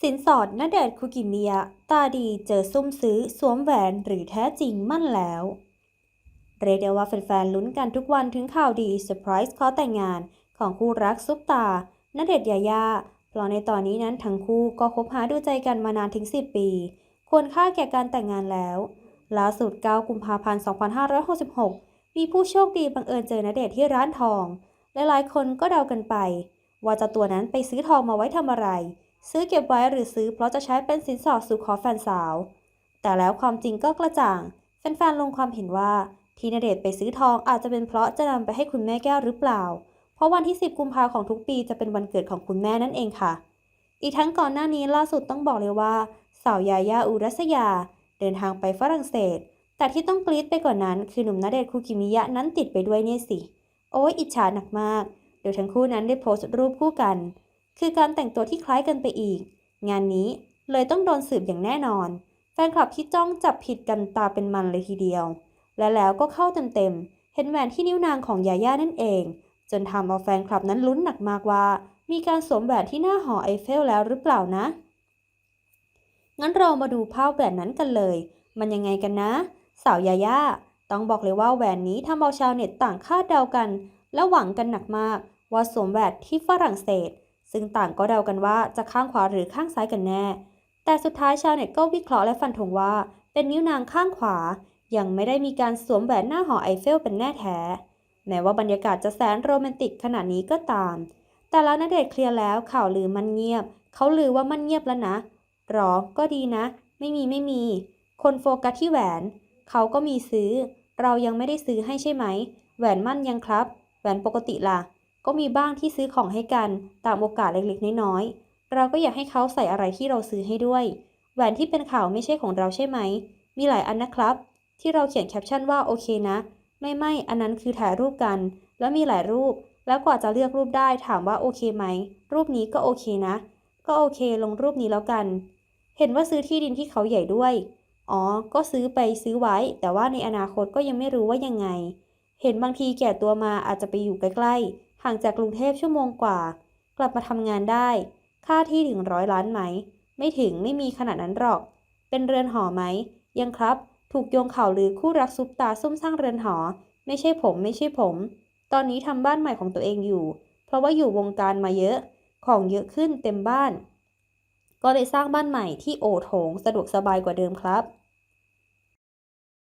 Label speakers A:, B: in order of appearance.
A: สินสอดณเดชคุกิมิยตาดีเจอซุ่มซื้อสวมแหวนหรือแท้จริงมั่นแล้ว เรียกได้ว่าแฟนๆลุ้นกันทุกวันถึงข่าวดีเซอร์ไพรส์ขอแต่งงานของคู่รักซุปตาณเดชยายาเพราะในตอนนี้นั้นทั้งคู่ก็คบหาดูใจกันมานานถึง 10 ปี ควรค่าแก่การแต่งงานแล้ว ล่าสุด 9 กุมภาพันธ์ 2566 มีผู้โชคดีบังเอิญเจอณเดชที่ร้านทอง หลายๆ คนก็เดากันไป ว่าจ้าตัวนั้นไปซื้อทองมาไว้ทำอะไร ซื้อเก็บไว้หรือซื้อเพราะจะใช้เป็นสินสอดสู่ขอแฟนสาว แต่แล้วความจริงก็กระจ่าง แฟนๆลงความเห็นว่าที่ณเดชไปซื้อทองอาจจะเป็นเพราะจะนำไปให้คุณแม่แก้วหรือเปล่า เพราะวันที่ 10 กุมภาของทุกปีจะเป็นวันเกิดของคุณแม่นั่นเองค่ะ อีกทั้งก่อนหน้านี้ล่าสุดต้องบอกเลยว่า สาวยายาอุรัสยา เดินทางไปฝรั่งเศส แต่ที่ต้องกรี๊ดไปกว่านนั้น คือหนุ่มณเดชคุกิมิยะนั้นติดไปด้วยเนี่ยสิ โอ้ยอิจฉาหนักมากโดยทั้งคู่นั้นได้โพสต์รูปคู่กัน คือการแต่งตัวที่คล้ายกันไปอีก งานนี้เลยต้องโดนสืบอย่างแน่นอน แฟนคลับที่จ้องจับผิดกันตาเป็นมันเลยทีเดียว และแล้วก็เข้าเต็มๆ เห็นแหวนที่นิ้วนางของยาย่านั่นเอง จนทำเอาแฟนคลับนั้นลุ้นหนักมากว่า มีการสวมแหวนที่หน้าหอไอเฟลแล้วหรือเปล่านะ งั้นเรามาดูภาพแหวนนั้นกันเลย มันยังไงกันนะ สาวยาย่าต้องบอกเลยว่าแหวนนี้ทำเอาชาวเน็ตต่างคาดเดากัน และหวังกันหนักมาก ว่าสวมแหวนที่ฝรั่งเศส ซึ่งต่างก็เดากันว่าจะข้างขวาหรือข้างซ้ายกันแน่ แต่สุดท้ายชาวเน็ตก็วิเคราะห์และฟันธงว่า เป็นนิ้วนางข้างขวา ยังไม่ได้มีการสวมแหวนหน้าหอไอเฟลเป็นแน่แท้ แม้ว่าบรรยากาศจะแสนโรแมนติกขนาดนี้ก็ตาม แต่แล้วณเดชเคลียร์แล้วข่าวลือมันเงียบ เขาลือว่ามันเงียบแล้วนะหรอก็ดีนะ ไม่มีไม่มี คนโฟกัสที่แหวน เขาก็มีซื้อ เรายังไม่ได้ซื้อให้ใช่ไหม แหวนมั่นยังครับ แหวนปกติล่ะ ก็มีบ้างที่ซื้อของให้กันตามโอกาสเล็กๆ น้อยๆ เราก็อยากให้เขาใส่อะไรที่เราซื้อให้ด้วย แหวนที่เป็นข่าวไม่ใช่ของเราใช่ไหม มีหลายอันนะครับ ที่เราเขียนแคปชั่นว่าโอเคนะ ไม่ไม่อันนั้นคือถ่ายรูปกัน แล้วมีหลายรูป แล้วกว่าจะเลือกรูปได้ถามว่าโอเคไหม รูปนี้ก็โอเคนะ ก็โอเค ลงรูปนี้แล้วกัน เห็นว่าซื้อที่ดินที่เขาใหญ่ด้วย อ๋อ ก็ซื้อไปซื้อไว้ แต่ว่าในอนาคตก็ยังไม่รู้ว่ายังไง เห็นบางทีแก่ตัวมาอาจจะไปอยู่ใกล้ๆ ห่างจากกรุงเทพชั่วโมงกว่า กลับมาทำงานได้ ค่าที่ถึงร้อยล้านไหม ไม่ถึงไม่มีขนาดนั้นหรอก เป็นเรือนหอไหม ยังครับ ถูกโยงข่าวหรือคู่รักซุปตาซุ่มสร้างเรือนหอ ไม่ใช่ผม ไม่ใช่ผม ตอนนี้ทำบ้านใหม่ของตัวเองอยู่ เพราะว่าอยู่วงการมาเยอะ ของเยอะขึ้นเต็มบ้าน ก็เลยสร้างบ้านใหม่ที่โอโถงสะดวกสบายกว่าเดิมครับ